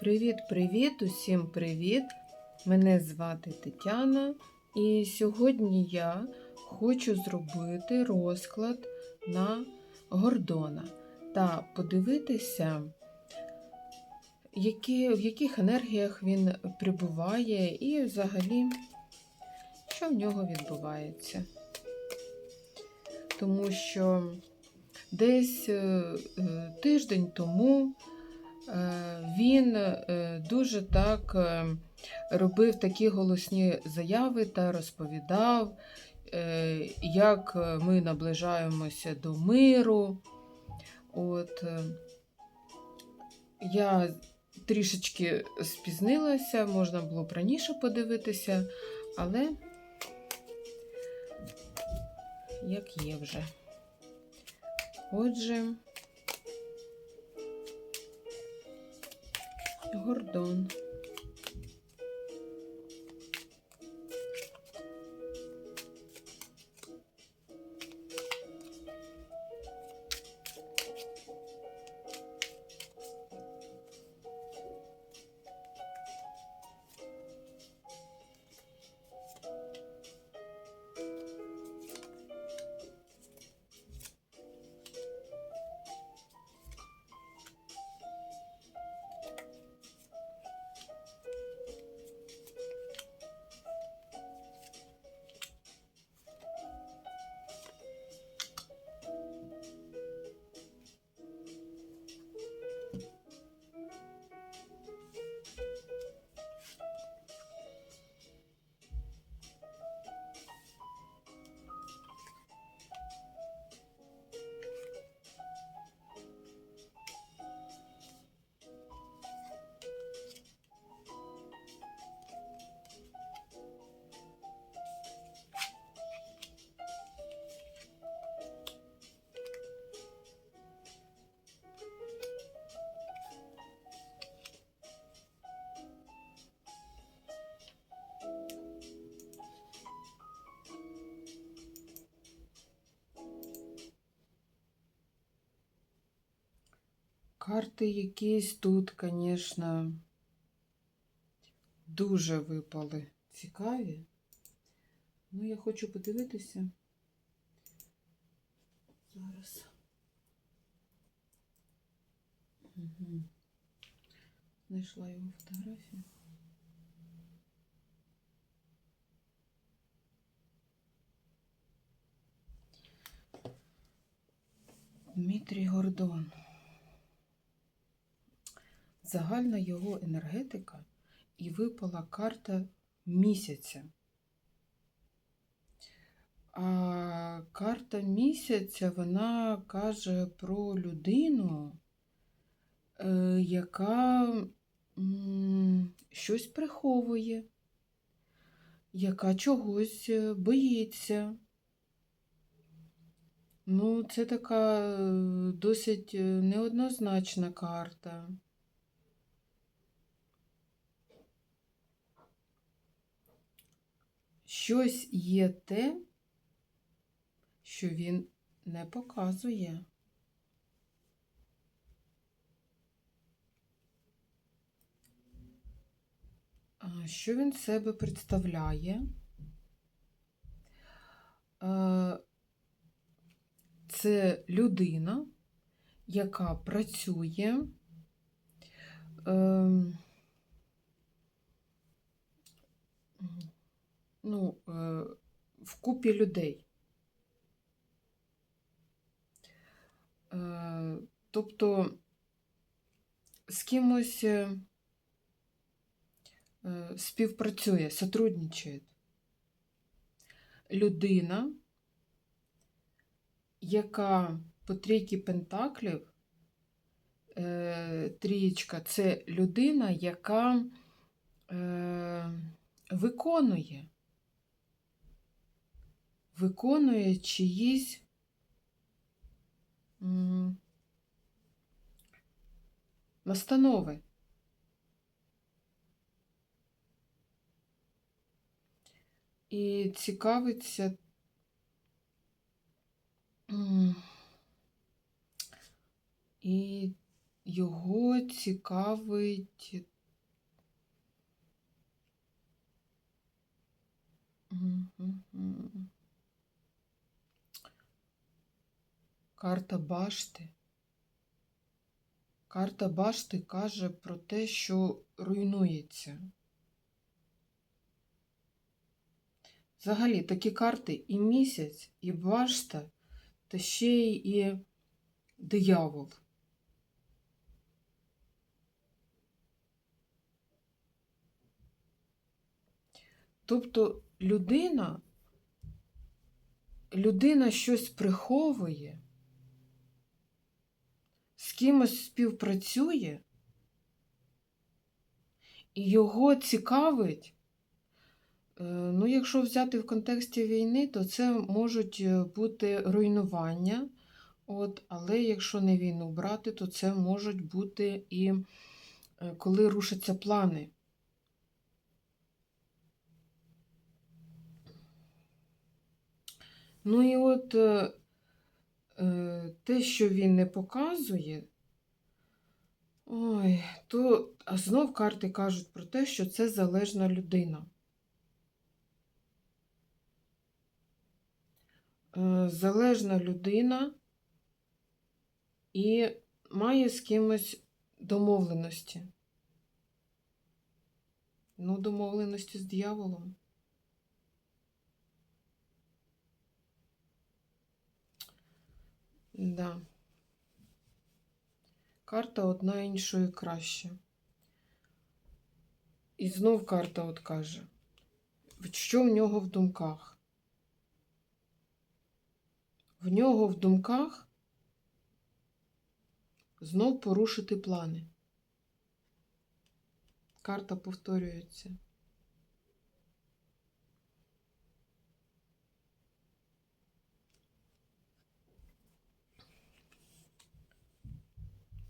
Привіт-привіт, усім привіт! Мене звати Тетяна, і сьогодні я хочу зробити розклад на Гордона та подивитися, які, в яких енергіях він прибуває і взагалі, що в нього відбувається. Тому що десь е, е, тиждень тому Він е, дуже так е, робив такі голосні заяви та розповідав, е, як ми наближаємося до миру. От, е, я трішечки спізнилася, можна було б раніше подивитися, але як є вже. Отже. Гордон. Карти якісь тут, звісно, дуже випали цікаві. Ну, я хочу подивитися. Зараз. Угу. Знайшла його фотографію. Дмитрій Гордон. Загальна його енергетика і випала карта місяця. А карта місяця вона каже про людину, е, яка щось приховує, яка чогось е, боїться. Ну, це така е, досить неоднозначна карта. Щось є те, що він не показує. Що він себе представляє? Це людина, яка працює. Ну, е, в купі людей. Е, Тобто з кимось е, співпрацює, сотрудничає. Людина, яка по трійки пентаклів, трієчка це людина, яка виконує, виконує чиїсь настанови. І цікавиться і його цікавить. Мгм. Карта башти. Карта башти каже про те, що руйнується. Взагалі, такі карти і місяць, і башта, та ще й і диявол. Тобто людина, людина щось приховує, кимось співпрацює, і його цікавить. е, Ну, якщо взяти в контексті війни, то це можуть е, бути руйнування. От, але якщо не війну брати, то це можуть бути і е, коли рушаться плани. Ну і от те, що він не показує, ой, то а знов карти кажуть про те, що це залежна людина. Е, залежна людина і має з кимось домовленості. Ну, домовленості з дияволом. Да. Карта одна іншої краще. І знов карта от каже, що в нього в думках? В нього в думках знов порушити плани. Карта повторюється.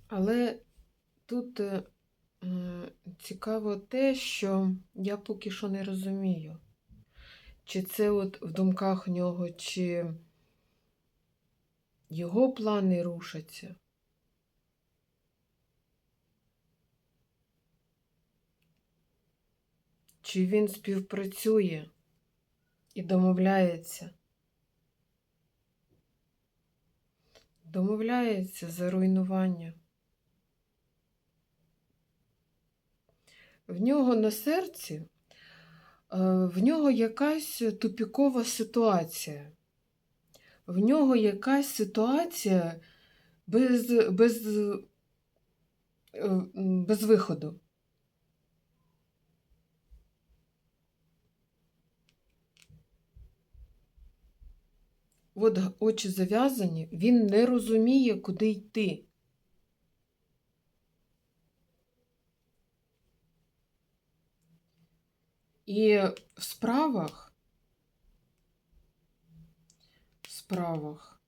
Але тут е, цікаво те, що я поки що не розумію, чи це от в думках нього, чи його плани рушаться. Чи він співпрацює і домовляється? Домовляється за руйнування. В нього на серці, е, в нього якась тупікова ситуація. В нього якась ситуація без, без, е, без виходу. От очі зав'язані, він не розуміє, куди йти. І в справах, в справах,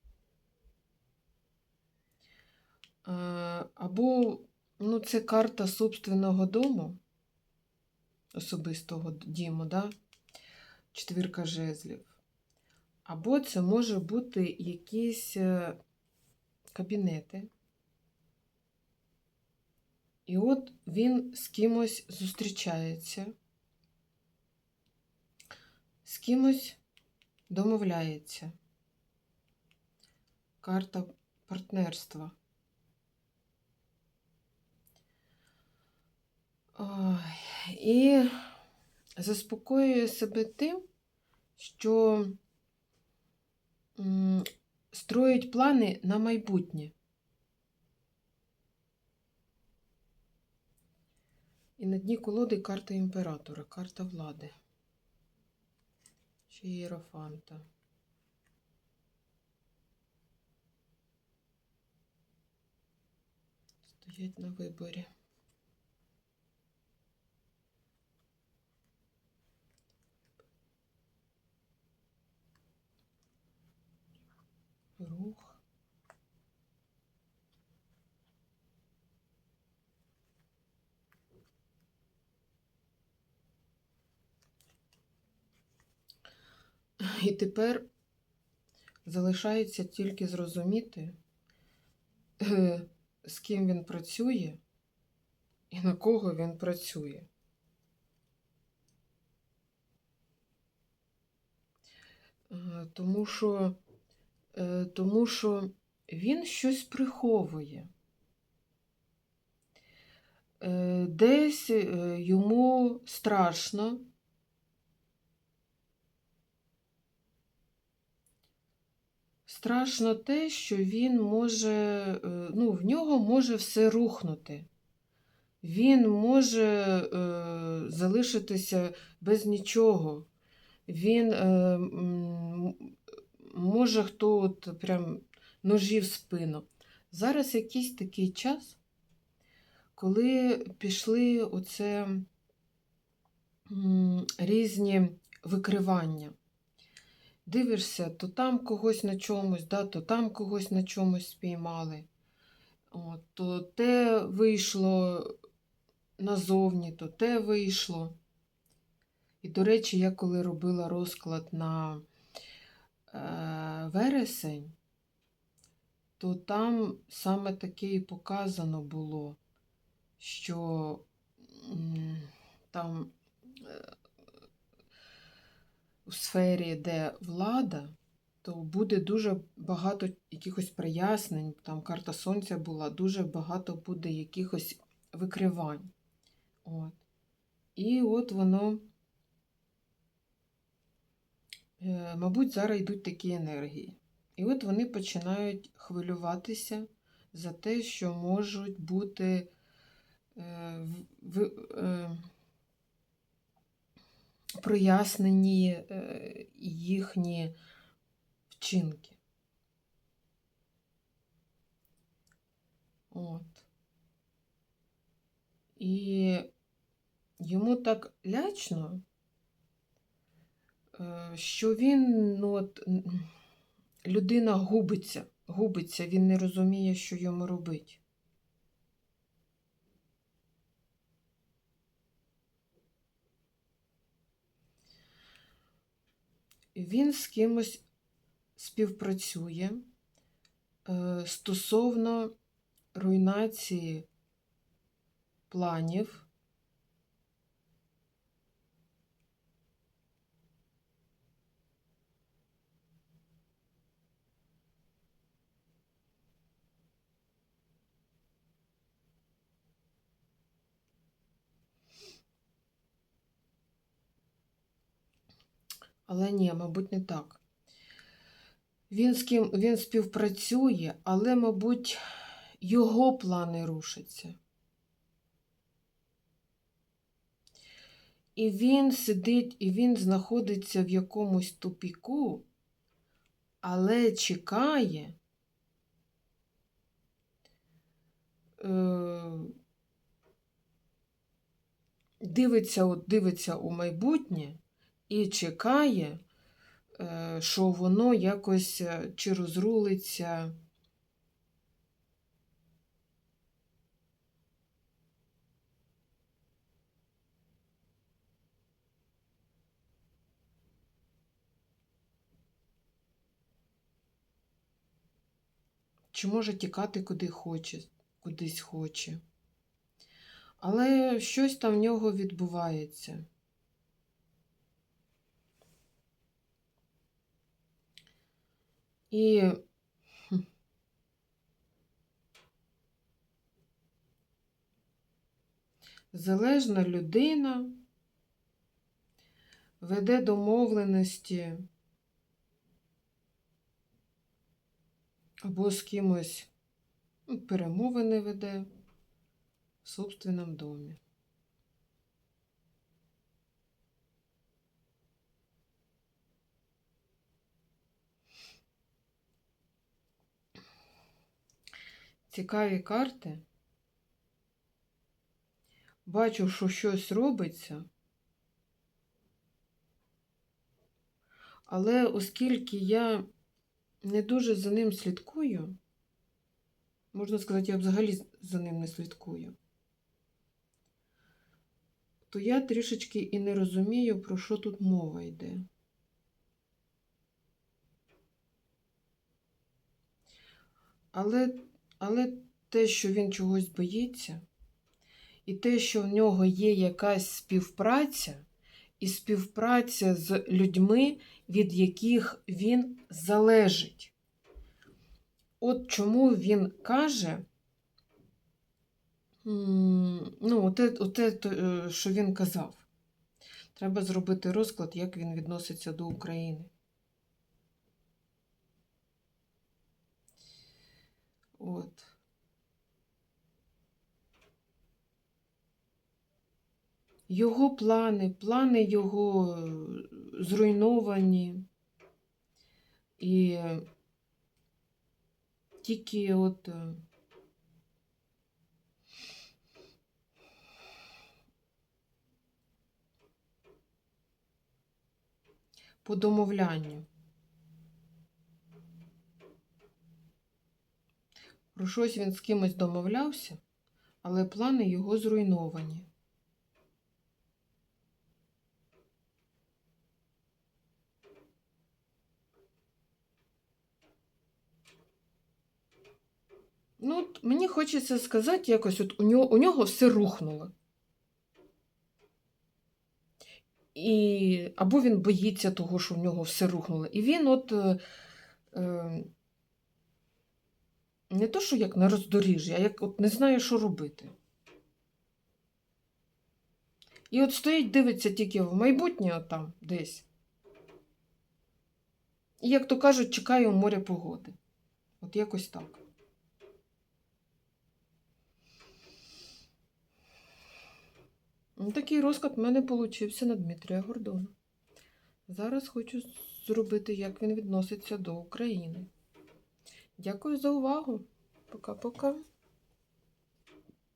е, або, ну, це карта собственного дому, особистого діму, да? четвірка жезлів. Або це може бути якісь е, кабінети. І от він з кимось зустрічається, з кимось домовляється. Карта партнерства. Ой, І заспокоює себе тим, що строїть плани на майбутнє. І на дні колоди карта імператора, карта влади. Ще Єрофанта. Стоять на виборі. Рух. І тепер залишається тільки зрозуміти, е, з ким він працює і на кого він працює. Е, Тому що, е, тому що він щось приховує. Десь йому страшно. Страшно те, що він може, е, ну, в нього може все рухнути. Він може е, залишитися без нічого. Він е, може хто от прям ножі в спину. Зараз якийсь такий час, коли пішли оце різні викривання. Дивишся, то там когось на чомусь, да, то там когось на чомусь спіймали. От, то те вийшло назовні, то те вийшло. І, до речі, я коли робила розклад на е, вересень, то там саме таке і показано було, що там у сфері, де влада, то буде дуже багато якихось прояснень. Там карта сонця була, дуже багато буде якихось викривань. От. І от воно, е, мабуть, зараз йдуть такі енергії. І от вони починають хвилюватися за те, що можуть бути е, в, в, е, прояснені е, їхні вчинки. От. І йому так лячно, е, що він, ну, от, людина губиться, губиться, він не розуміє, що йому робить. Він з кимось співпрацює е, стосовно руйнації планів. Але ні, мабуть, не так. Він з ким він співпрацює, але, мабуть, його плани рушаться. І він сидить, і він знаходиться в якомусь тупіку, але чекає, е, дивиться, от, дивиться у майбутнє і чекає, е, що воно якось е, чи розрулиться. Чи може тікати куди хоче, кудись хоче. Але щось там в нього відбувається. І залежна людина веде домовленості або з кимось ну, перемовини веде в собственному домі. Цікаві карти. Бачу, що щось робиться. Але оскільки я не дуже за ним слідкую, можна сказати, я взагалі за ним не слідкую, то я трішечки і не розумію, про що тут мова йде. Але, але те, що він чогось боїться, і те, що в нього є якась співпраця, і співпраця з людьми, від яких він залежить. От чому він каже, ну, оте, оте, е, що він казав. Треба зробити розклад, як він відноситься до України. От. Його плани, плани його е, зруйновані. І тільки от е, по домовлянню. Про щось він з кимось домовлявся, але плани його зруйновані. Ну, от мені хочеться сказати, якось от у нього, у нього все рухнуло. І, або він боїться того, що в нього все рухнуло. І він от е, е, не то, що як на роздоріжжі, а як от не знає, що робити. І от стоїть, дивиться тільки в майбутнє там десь. І, як то кажуть, чекає у моря погоди. От якось так. Ну, Такий розклад в мене получився на Дмитрія Гордона. Зараз хочу зробити, як він відноситься до України. Дякую за увагу. Пока-пока.